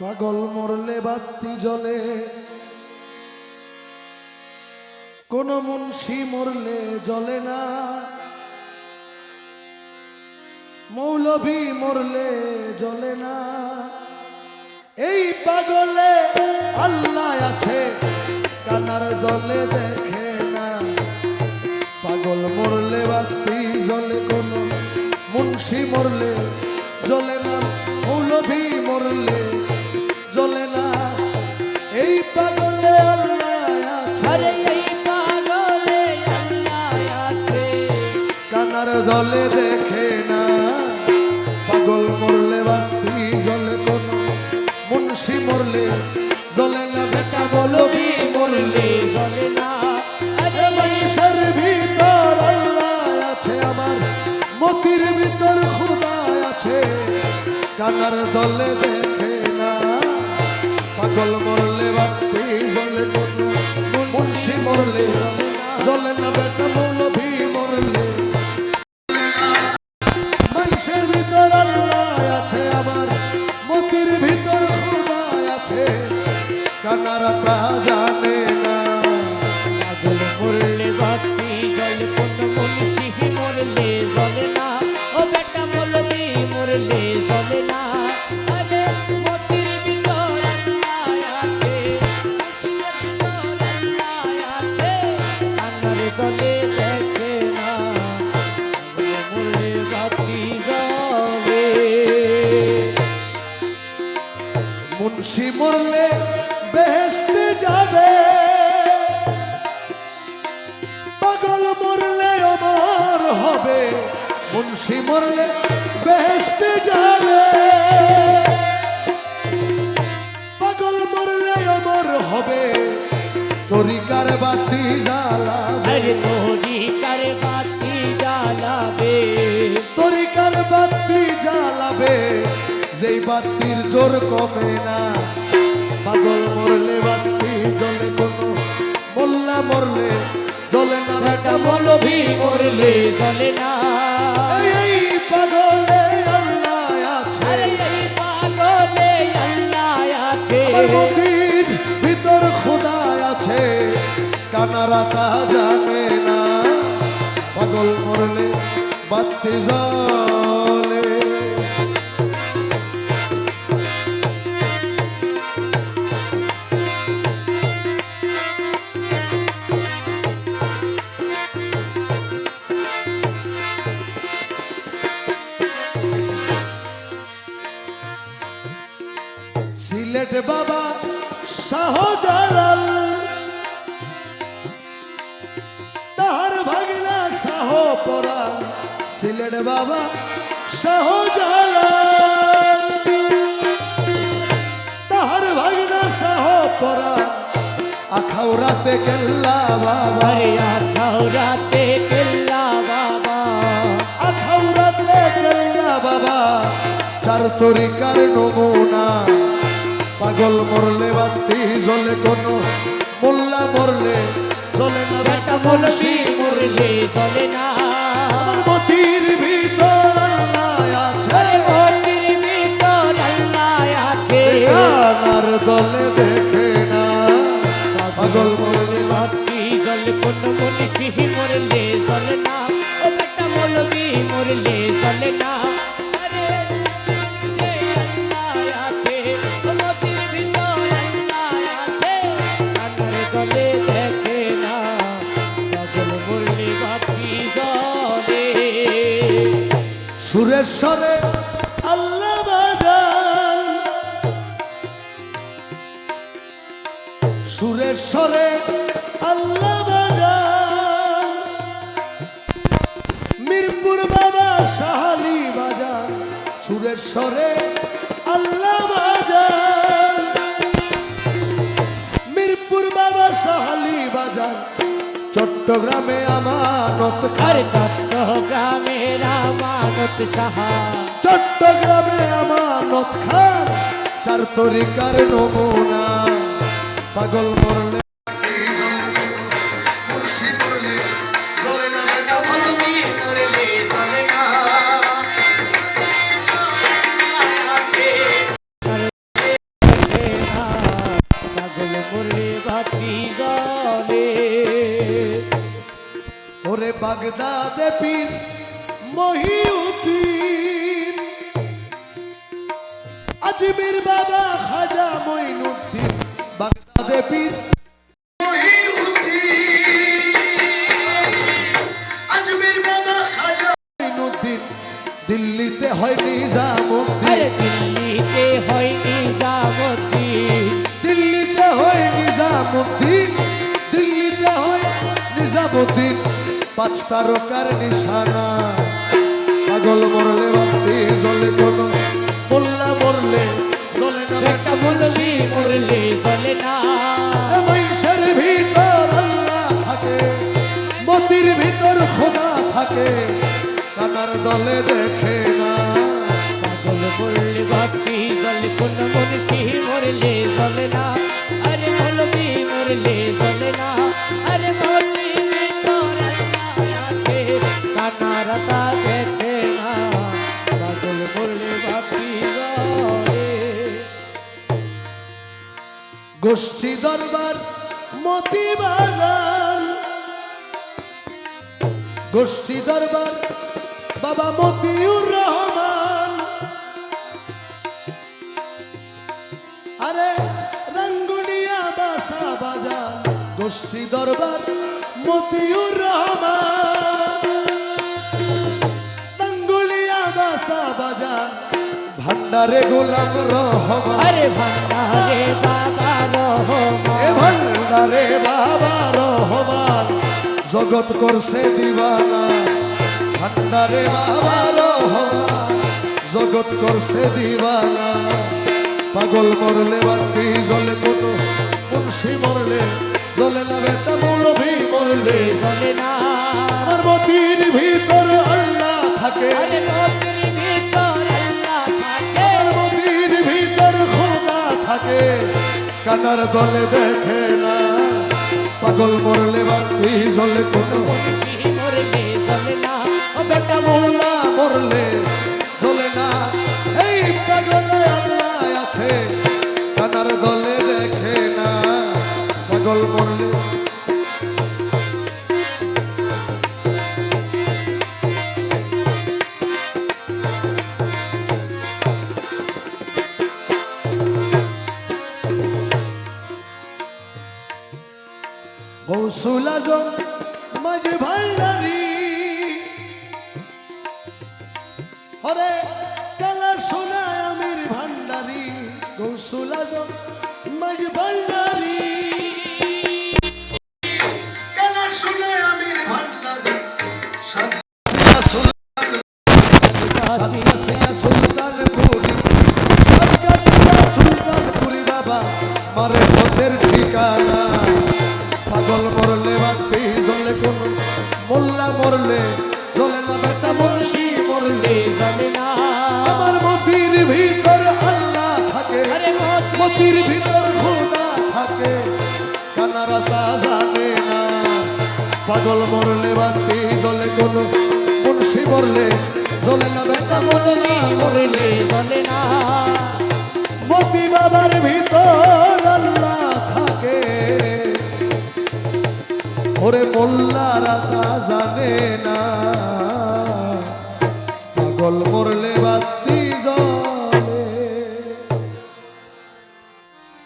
পাগল মরলে বাতি জ্বলে। কোন মুন্সি মরলে জ্বলে না। মৌলভী মরলে জ্বলে না। এই পাগলে আল্লাহ আছে, কানার দলে দেখে না। পাগল মরলে বাতি জ্বলে, কোন মুন্সি মরলে জ্বলে না। মৌলভী মরলে জ্বলে না। এই পাগলে আল্লাহ আছে এই পাগলে আল্লাহ আছে। কানার দলে দেখে না। পাগল মরলে বাতি জ্বলে কোন মুন্সি মরলে জ্বলে না। বেটা বলবি মরলে জ্বলে না। আরে মানুষের ভিতর আল্লাহ আছে আমার মতির ভিতর খুদা আছে। কানার দলে দেখে পাগল মরলে জ্বলে কোন মুন্সি মরলে জলে না বেটা মৌলভী মুন্সি মরলে বেহেস্তে যাবে। পাগল মরলে অমর হবে, মুন্সি মরলে বেহেস্তে যাবে। পাগল মরলে অমর হবে, তরিকার বাতি জ্বালাবে যেই বাতির জোর কমে না। পাগল মরলে বাতি জ্বলে কোনো মোল্লা মরলে জ্বলে না। বেটা মৌলভী মরলে জ্বলে না। এই, এই পাগলে আল্লাহ আছে। আরে এই পাগলে আল্লাহ আছে। মতির ভিতর খোদা আছে। কানারা তা জানে না। পাগল মরলে বাতি জ্বলে তাহার ভাগনা শাহ পরাণ সিলেট বাবা শাহজালাল। তাহার ভাগনা শাহ পরাণ আখাউরাতে কেল্লা বাবা। আরে আখাও রাতে কেল্লা বাবা। আখাউরাতে কেল্লা বাবা চার তরিকার নমুনা। পাগল মরলে বাতি জ্বলে কোনো মোল্লা মরলে জ্বলে না বেটা মুন্সি মরলে মরলে জ্বলে না। আমার মতির ভিতর আছে। মতির ভিতর আছে। কানার দলে দেখে না। পাগল মরলে বাতি জ্বলে কোন মুন্সি মরলে জ্বলে না। ও বেটা মৌলবি মরলে জ্বলে না। সুরেশ্বরে আল্লাহ বাজান। সুরেশ্বরে আল্লাহ বাজান। মিরপুর বাবা সাহালি বাজান। সুরেশ্বরে আল্লাহ বাজান। মিরপুর বাবা সাহালি বাজান। চট্টগ্রামে আমানত খায় আরে চট্টগ্রামের আমানত সাহা। চট্টগ্রামে আমানত খান চার তরিকার নমুনা। পাগল মরলে ওরে বাগদাদে পীর মহিউদ্দিন। আজমির বাবা খাজা মঈনুদ্দিন বাগদাদে পীর দিল্লিতে হয় নিজামুদ্দিন। পাঁচ তারকার নিশানা। পাগল মরলে বাতি জ্বলে কোনো মোল্লা মরলে জ্বলে না একটা মুলবি মরলে চলে না। এ মহিষের ভিতর আল্লাহ থাকে, মতির ভিতর খোদা থাকে, কানার দলে দেখে না। পাগল বললে বাপি জলে কোন মনীষী মরলে চলে না। আরে মরলে চলে না। আরে মৌলবি গোষ্ঠী দরবার, মতি বাজার। গোষ্ঠী দরবার, বাবা মতিউর রহমান। আরে রঙ্গুনিয়া বাসা বাজার, গোষ্ঠী দরবার, মতিউর রহমান। ভান্ডারে গোলাম রহমান। আরে ভান্ডারে বাবা এ রহমান ভান্ডারে বাবা রহমান। জগৎ করছে দিবানা। ভান্ডারে বাবা রহমান। জগৎ করছে দিবানা। পাগল মরলে বাতি জলে কত মুন্সি মরলে জলে না বেটা মৌলভী মরলে। চলে না। মতির ভিতর আল্লাহ থাকে। কানার দলে দেখে না। পাগল মরলে বাতি জলে কোনো মরলে চলে না? বেটা মোল্লা মরলে না। এই পাগলে আল্লাহ আছে। কানার দলে দেখে না। পাগল মরলে গৌসুল আজম মাঝ ভান্ডারি হরে কালা সোনা আমির ভান্ডারি গৌসুল আজম মাঝ ভান্ডারি কালা সোনা আমির ভান্ডারি সুলতানপুরি বাবা মারে পথের মরলে না। আমার মতির ভিতর আল্লাহ থাকে। মতির ভিতর খোদা থাকে। কানারা তা জানে না। পাগল মরলে বাতি জ্বলে কোন মুন্সি মরলে জ্বলে না বেটা মোল্লা মরলে চলে না। মতি বাবার ভিতর আল্লাহ থাকে। ওরে মোল্লারা তা জানে না। পাগল মরলে